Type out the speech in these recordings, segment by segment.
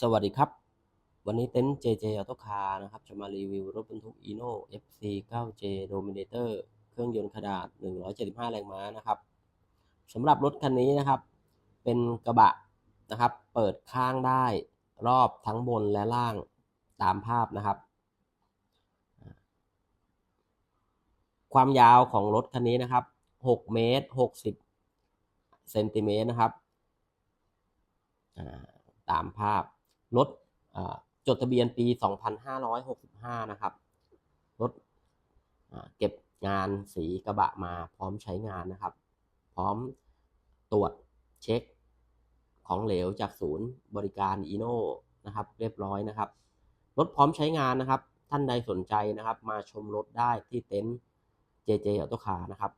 สวัสดีครับ วันนี้เต็นท์ JJ Auto Car นะครับ จะมารีวิวรถบรรทุก Eno FC 9J Dominator เครื่องยนต์ขนาด 175 แรงม้านะครับสำหรับรถคันนี้นะครับ เป็นกระบะนะครับ เปิดข้างได้รอบทั้งบนและล่างตามภาพนะครับ ความยาวของรถคันนี้นะครับ 6 เมตร 60 เซนติเมตรนะครับ ตามภาพ รถจดทะเบียนปี 2565 นะครับ รถเก็บงานสีกระบะมาพร้อมใช้งานนะครับ พร้อมตรวจเช็คของเหลวจากศูนย์บริการอีโน่นะครับ เรียบร้อยนะครับ รถพร้อมใช้งานนะครับ ท่านใดสนใจนะครับ มาชมรถได้ที่เต็นท์ JJ Auto Car นะครับ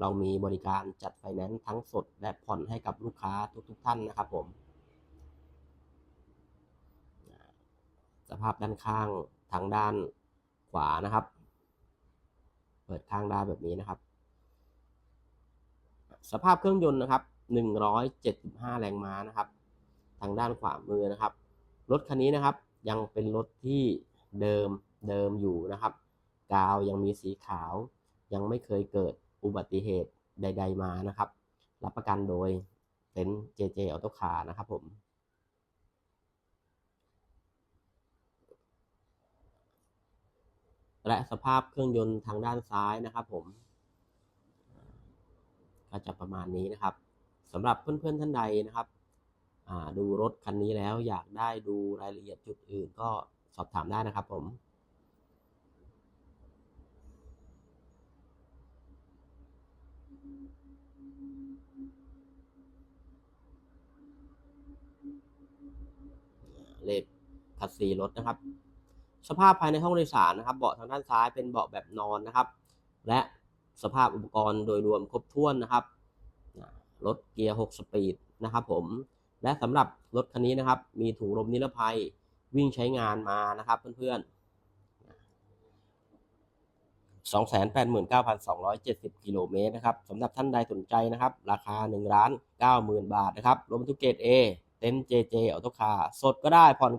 เรามีบริการจัดไฟแนนซ์ทั้งสดและผ่อนให้กับลูกค้าทุกๆท่านนะครับผม ส ภาพด้านข้างทางด้านขวานะครับ เปิดข้างด้าแบบนี้นะครับ สภาพเครื่องยนต์นะครับ 175 แรงม้านะครับ ทางด้านขวามือนะครับ รถคันนี้นะครับ ยังเป็นรถที่เดิมเดิมอยู่นะครับ กาวยังมีสีขาว ยังไม่เคยเกิดอุบัติเหตุใด ๆมานะครับ รับประกันโดยเต็นท์ JJ Auto Car นะครับผม และสภาพเครื่องยนต์ทางด้านซ้ายนะครับผม ก็จะประมาณนี้นะครับสำหรับเพื่อนๆท่านใดนะครับดูรถคันนี้แล้วอยากได้ดูรายละเอียดจุดอื่นก็สอบถามได้นะครับผมเลขคัสซีรถนะครับ สภาพภายในห้องโดยสารนะครับ เบาะทางด้านซ้ายเป็นเบาะแบบนอนนะครับ และสภาพอุปกรณ์โดยรวมครบถ้วนนะครับรถเกียร์ 6 สปีดนะครับผม และสำหรับรถคันนี้นะครับ มีถุงลมนิรภัยวิ่งใช้งานมานะครับเพื่อนๆ 289,270 กิโลเมตรนะครับสำหรับท่านใดสนใจนะครับ ราคา1ล้าน90,000 บาทนะครับรถบรรทุกเกรด A เต็นท์ JJ Auto Car สดก็ได้ผ่อน